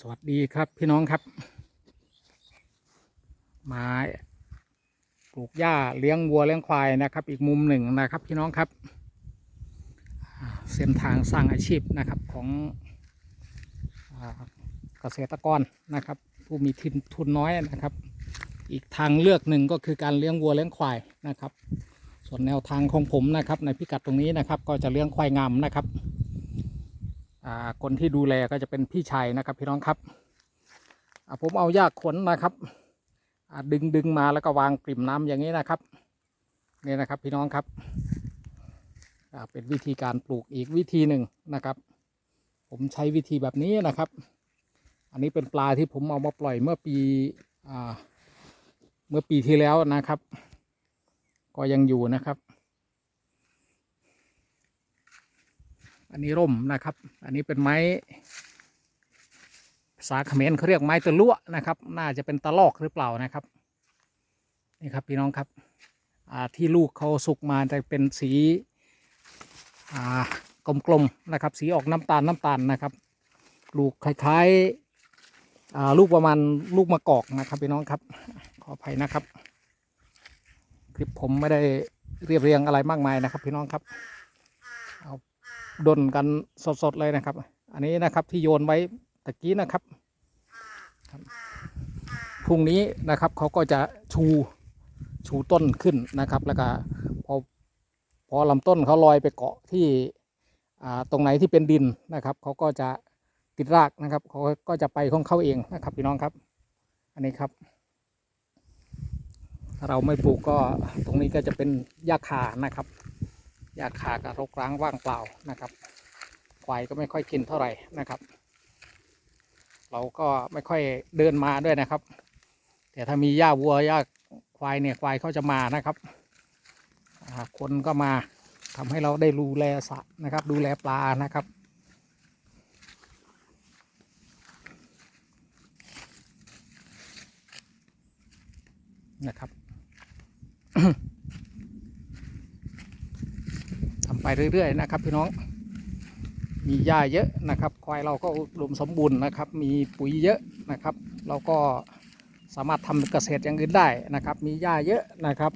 สวัสดีครับพี่น้องครับ มาปลูกหญ้าเลี้ยงวัวเลี้ยงควายนะครับ อีกมุมหนึ่งนะครับ พี่น้องครับ เส้นทางสร้างอาชีพนะครับของอ่าเกษตรกรนะครับ ผู้มีทุนทุนน้อยนะครับ อีกทางเลือกหนึ่งก็คือการเลี้ยงวัวเลี้ยงควายนะครับ ส่วนแนวทางของผมนะครับ ในพิกัดตรงนี้นะครับ ก็จะเลี้ยงควายงามนะครับ คนที่ดูแลก็จะเป็นพี่ชายนะครับ พี่น้องครับผมเอาหญ้าขนนะครับดึงดึงมาแล้วก็วางกลิ่มน้ำอย่างนี้นะครับนี่นะครับพี่น้องครับเป็นวิธีการปลูกอีกวิธีหนึ่งนะครับ ผมใช้วิธีแบบนี้นะครับ อันนี้เป็นปลาที่ผมเอามาปล่อยเมื่อปีอเมื่อปีที่แล้วนะครับ ก็ยังอยู่นะครับ อันนี้ร่มนะครับ อันนี้เป็นไม้ภาเขมรเขาเรียกไม้ตะลั่วนะครับ น่าจะเป็นตะลอกหรือเปล่านะครับ นี่ครับพี่น้องครับที่ลูกเขาสุกมาจะเป็นสีกลมๆนะครับ สีออกน้ำตาลน้ำตาลนะครับ ลูกคล้ายๆลูกประมาณลูกมะกอกนะครับพี่น้องครับ ขออภัยนะครับ คลิปผมไม่ได้เรียบเรียงอะไรมากมายนะครับพี่น้องครับ ดนกันสดๆเลยนะครับ อันนี้นะครับที่โยนไว้ตะกี้นะครับ พรุ่งนี้นะครับเขาก็จะชูชูต้นขึ้นนะครับ แล้วก็พอพอลำต้นเขาลอยไปเกาะที่ตรงไหนที่เป็นดินนะครับเขาก็จะติดรากนะครับเขาก็จะไปของเขาเองนะครับพี่น้องครับ อันนี้ครับถ้าเราไม่ปลูกก็ตรงนี้ก็จะเป็นหญ้าคานะครับ หญ้าคากับรกร้างว่างเปล่านะครับ ควายก็ไม่ค่อยกินเท่าไหร่นะครับ เราก็ไม่ค่อยเดินมาด้วยนะครับ แต่ถ้ามีหญ้าวัวหญ้าควายเนี่ยควายเขาจะมานะครับคนก็มาทำให้เราได้ดูแลสระนะครับ ดูแลปลานะครับ นะครับ ทำ ไปเรื่อย ๆ นะครับ พี่น้อง มีหญ้าเยอะนะครับ ควายเราก็อุดมสมบูรณ์นะครับ มีปุ๋ยเยอะนะครับ เราก็สามารถทำเกษตรอย่างอื่นได้นะครับ มีหญ้าเยอะนะครับ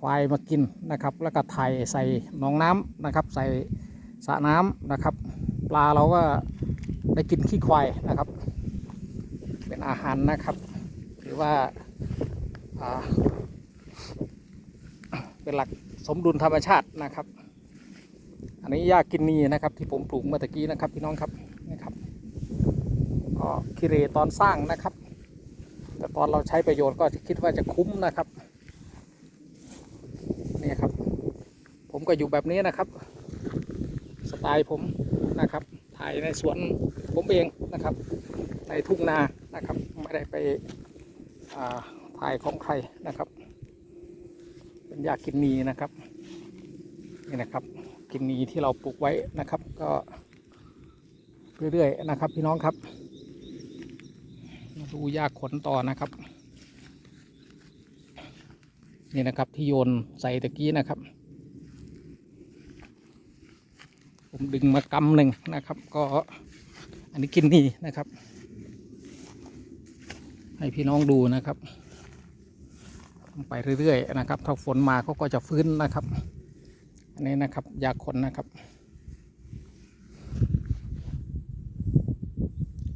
ควายมากินนะครับ แล้วก็ไถ่ใส่หนองน้ำนะครับ ใส่สระน้ำนะครับ ปลาเราก็ได้กินขี้ควายนะครับ เป็นอาหารนะครับ หรือว่า เป็นหลักสมดุลธรรมชาตินะครับ อันนี้หญ้ากินนีนะครับ ที่ผมปลูกเมื่อตะกี้นะครับ พี่น้องครับนะครับก็คิเรตอนสร้างนะครับ แต่ตอนเราใช้ประโยชน์ก็คิดว่าจะคุ้มนะครับนี่ครับ ผมก็อยู่แบบนี้นะครับ สไตล์ผมนะครับ ถ่ายในสวนผมเองนะครับ ในทุ่งนานะครับ ไม่ได้ไปถ่ายของใครนะครับ เป็นหญ้ากินนีนะครับนี่นะครับ กินนีที่เราปลูกไว้นะครับ ก็เรื่อยๆนะครับ พี่น้องครับดูหญ้าขนต่อนะครับ นี่นะครับที่โยนใส่ตะกี้นะครับ ผมดึงมากำหนึ่งนะครับ ก็อันนี้กินนีนะครับ ให้พี่น้องดูนะครับ ไปเรื่อยๆนะครับ ถ้าฝนมาเขาก็จะฟื้นนะครับ อันนี้นะครับ ยาคนนะครับ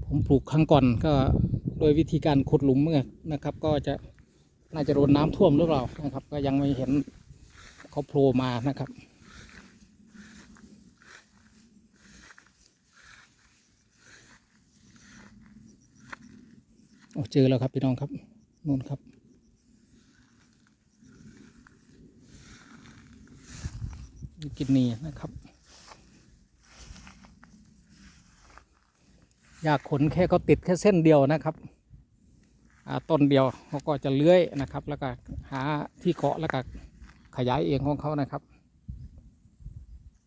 ผมปลูกครั้งก่อนก็โดยวิธีการขุดหลุมเมื่อนะครับ ก็จะน่าจะโดนน้ำท่วมหรือเปล่านะครับ ก็ยังไม่เห็นเขาโผล่มานะครับโอ้เจอแล้วครับพี่น้องครับนู่นครับ กินนีนะครับ อยากขนแค่เขาติดแค่เส้นเดียวนะครับต้นเดียวเขาก็จะเลื้อยนะครับ แล้วก็หาที่เกาะแล้วก็ขยายเองของเขานะครับ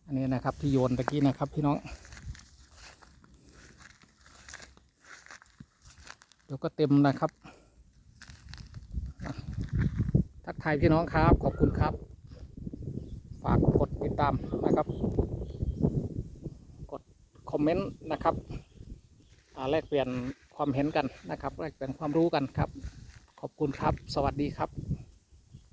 อันนี้นะครับที่โยนตะกี้นะครับพี่น้องเดี๋ยวก็เต็มนะครับ ทักทายพี่น้องครับ ขอบคุณครับ ฝากกด ตามนะครับ กดคอมเมนต์นะครับแลกเปลี่ยนความเห็นกันนะครับแลกเปลี่ยนความรู้กันครับ ขอบคุณครับ สวัสดีครับ